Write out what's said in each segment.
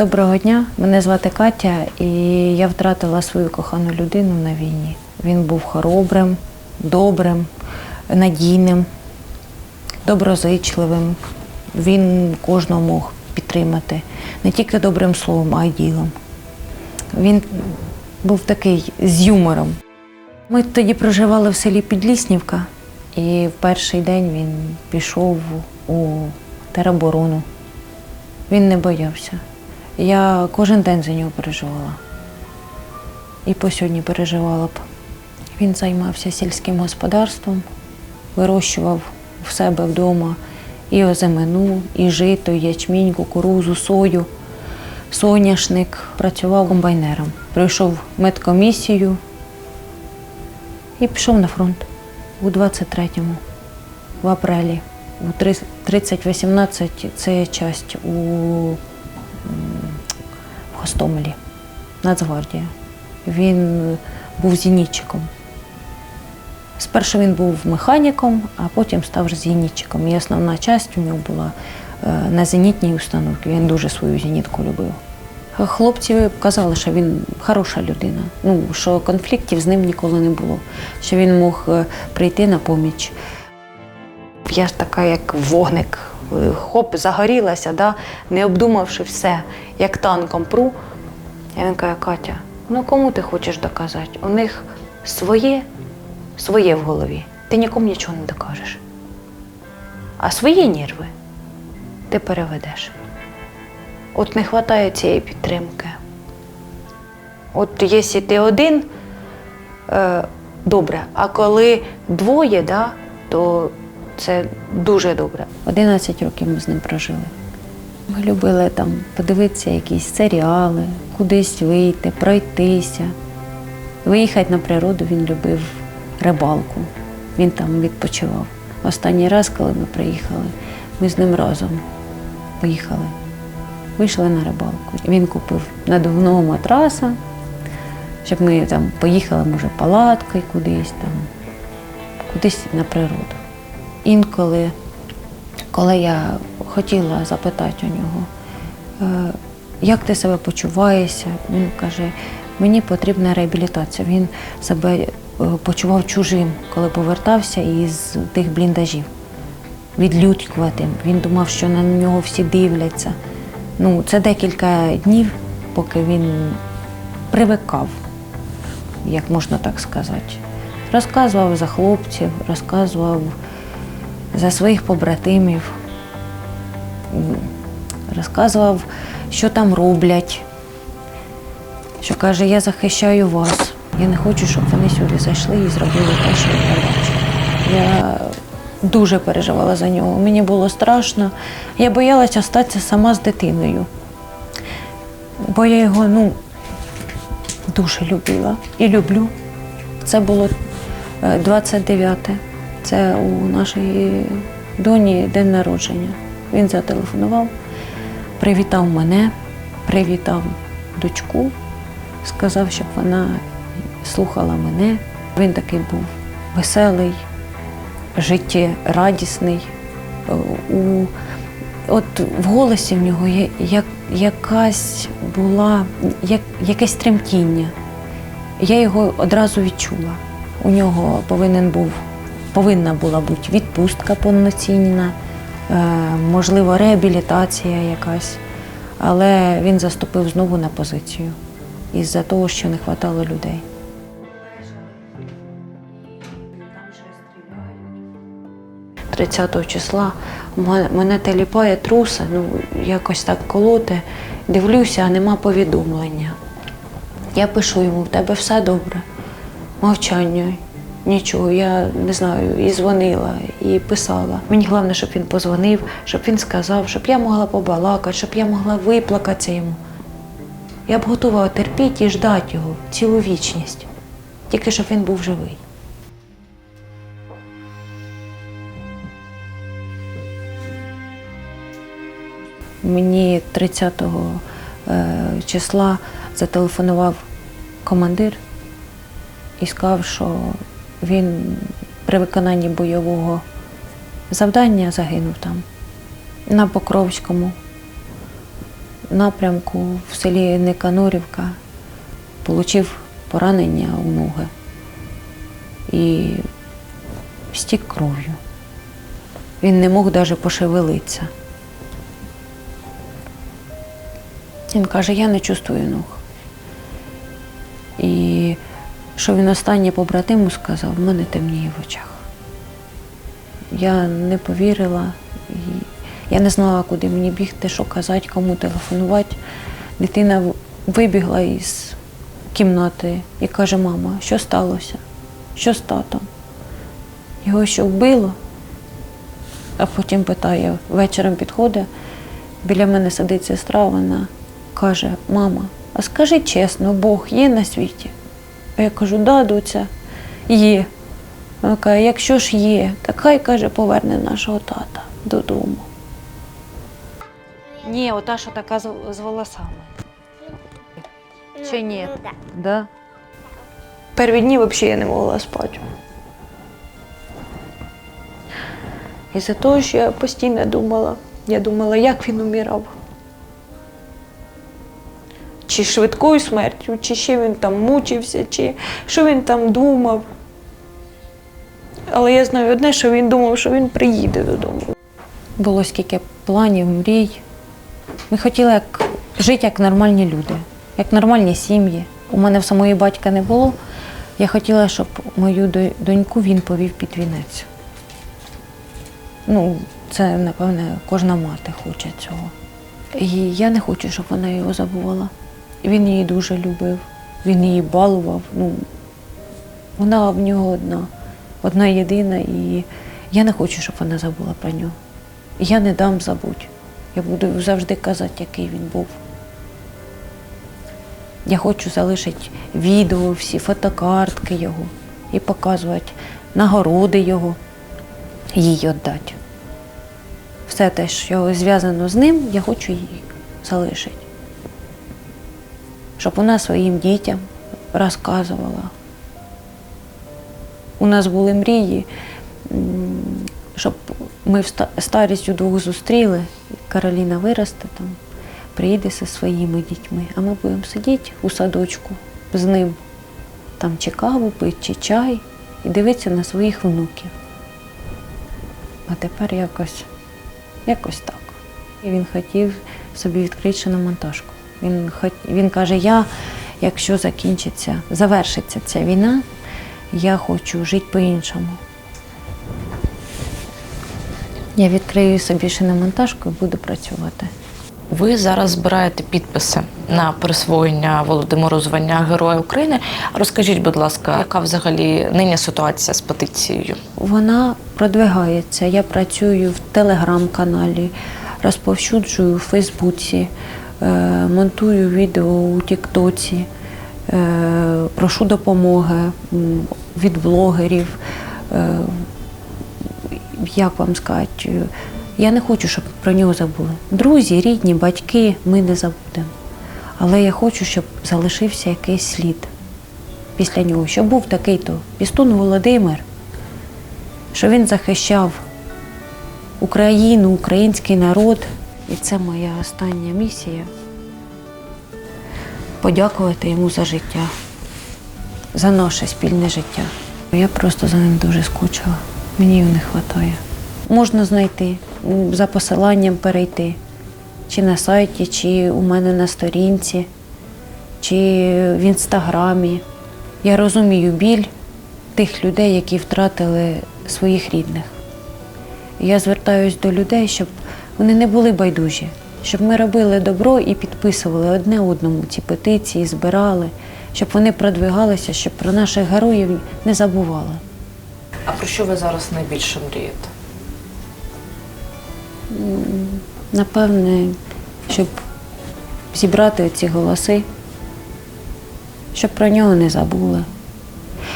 Доброго дня, мене звати Катя, і я втратила свою кохану людину на війні. Він був хоробрим, добрим, надійним, доброзичливим. Він кожного мог підтримати не тільки добрим словом, а й ділом. Він був такий з юмором. Ми тоді проживали в селі Підліснівка, і в перший день він пішов у тероборону. Він не боявся. Я кожен день за нього переживала. І по сьогодні переживала б. Він займався сільським господарством, вирощував в себе вдома і озимину, і жито, і ячмінь, кукурузу, сою, соняшник. Працював комбайнером. Пройшов медкомісію і пішов на фронт у 23-му, в апрелі. У 3018 це часть у в Гостомелі, Нацгвардія. Він був зенітчиком. Спершу він був механіком, а потім став зенітчиком. І основна часть у нього була е, на зенітній установці. Він дуже свою зенітку любив. Хлопці казали, що він хороша людина, ну, що конфліктів з ним ніколи не було, що він мог е, прийти на поміч. Я ж така, як вогник, хоп, загорілася, да? не обдумавши все, як танком пру. І він каже, Катя, ну кому ти хочеш доказати? У них своє, своє в голові. Ти нікому нічого не докажеш. А свої нерви ти переведеш. От не вистачає цієї підтримки. От якщо ти один, е, добре, а коли двоє, да, то це дуже добре. 11 років ми з ним прожили. Ми любили там подивитися якісь серіали, кудись вийти, пройтися. Виїхати на природу він любив рибалку. Він там відпочивав. Останній раз, коли ми приїхали, ми з ним разом поїхали. Вийшли на рибалку. Він купив надувного матраса, щоб ми там поїхали, може, палаткою кудись там, кудись на природу. Інколи, коли я хотіла запитати у нього, е, як ти себе почуваєшся, він каже, мені потрібна реабілітація. Він себе е, почував чужим, коли повертався із тих бліндажів, відлюдькуватим. Він думав, що на нього всі дивляться. Ну, це декілька днів, поки він привикав, як можна так сказати. Розказував за хлопців, розказував за своїх побратимів, розказував, що там роблять. Що каже, я захищаю вас. Я не хочу, щоб вони сюди зайшли і зробили те, що я бачу. Я дуже переживала за нього. Мені було страшно. Я боялася остатися сама з дитиною. Бо я його ну, дуже любила і люблю. Це було е, 29-те. Це у нашої доні день народження. Він зателефонував, привітав мене, привітав дочку, сказав, щоб вона слухала мене. Він такий був веселий, життєрадісний. Е, У, от в голосі в нього є як, якась була, як, якесь тремтіння. Я його одразу відчула. У нього повинен був, повинна була бути відпустка повноцінна, е, можливо, реабілітація якась. Але він заступив знову на позицію із-за того, що не вистачало людей. 30 числа мене теліпає труса, ну якось так колоте. Дивлюся, а нема повідомлення. Я пишу йому, в тебе все добре. Мовчання, нічого, я не знаю, і дзвонила, і писала. Мені головне, щоб він позвонив, щоб він сказав, щоб я могла побалакати, щоб я могла виплакатися йому. Я б готова терпіти і ждати його цілу вічність, тільки щоб він був живий. Мені 30 е, числа зателефонував командир і сказав, що він при виконанні бойового завдання загинув там, на Покровському. напрямку в селі Никанорівка отримав поранення у ноги і стік кров'ю. Він не мог навіть пошевелитися. Він каже, я не чувствую ног. Що він останнє побратиму сказав, в мене темніє в очах. Я не повірила, я не знала, куди мені бігти, що казати, кому телефонувати. Дитина вибігла із кімнати і каже, мама, що сталося? Що з татом? Його що вбило? А потім питає, вечором підходить, біля мене сидить сестра, вона каже, мама, а скажи чесно, Бог є на світі? А я кажу, да, доця, є. Вона каже, якщо ж є, так хай каже, поверне нашого тата додому. Ні, ота, що така з, з волосами. Чи ні? Ну, да. Да? Перві дні взагалі я не могла спати. І за того, що я постійно думала, я думала, як він умирав. Чи швидкою смертю, чи ще він там мучився, чи що він там думав. Але я знаю одне, що він думав, що він приїде додому. Було скільки планів, мрій. Ми хотіли як, жити як нормальні люди, як нормальні сім'ї. У мене в самої батька не було. Я хотіла, щоб мою доньку він повів під вінець. Ну, це, напевне, кожна мати хоче цього. І я не хочу, щоб вона його забувала. Він її дуже любив, він її балував. Ну, вона в нього одна, одна єдина, і я не хочу, щоб вона забула про нього. Я не дам забути. Я буду завжди казати, який він був. Я хочу залишити відео, всі фотокартки його і показувати нагороди його, їй віддати. Все те, що зв'язано з ним, я хочу їй залишити. Щоб вона своїм дітям розказувала. У нас були мрії, щоб ми в ста- старість зустріли, Кароліна виросте там, приїде зі своїми дітьми, а ми будемо сидіти у садочку з ним, там чи каву пити, чи чай, і дивитися на своїх внуків. А тепер якось, якось так. І він хотів собі відкрити шиномонтажку. Він, він каже, я, якщо закінчиться, завершиться ця війна, я хочу жити по-іншому. Я відкрию собі шиномонтажку і буду працювати. Ви зараз збираєте підписи на присвоєння Володимиру звання Героя України. Розкажіть, будь ласка, яка взагалі нині ситуація з петицією? Вона продвигається. Я працюю в телеграм-каналі, розповсюджую у Фейсбуці, монтую відео у Тіктоці, е, прошу допомоги від блогерів. Е, як вам сказати, я не хочу, щоб про нього забули. Друзі, рідні, батьки, ми не забудемо. Але я хочу, щоб залишився якийсь слід після нього, щоб був такий то Пістун Володимир, що він захищав Україну, український народ. І це моя остання місія подякувати йому за життя, за наше спільне життя. Я просто за ним дуже скучила. Мені його не вистачає. Можна знайти, за посиланням перейти, чи на сайті, чи у мене на сторінці, чи в інстаграмі. Я розумію біль тих людей, які втратили своїх рідних. Я звертаюсь до людей, щоб вони не були байдужі, щоб ми робили добро і підписували одне одному ці петиції, збирали, щоб вони продвигалися, щоб про наших героїв не забували. А про що ви зараз найбільше мрієте? Напевне, щоб зібрати ці голоси, щоб про нього не забули,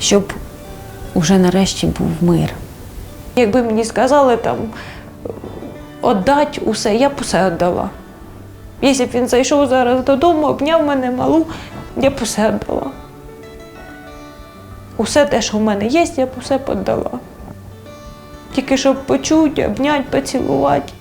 щоб уже нарешті був мир. Якби мені сказали там віддати усе, я б усе віддала. Якщо б він зайшов зараз додому, обняв мене малу, я б усе віддала. Усе те, що в мене є, я б усе б віддала. Тільки щоб почути, обняти, поцілувати.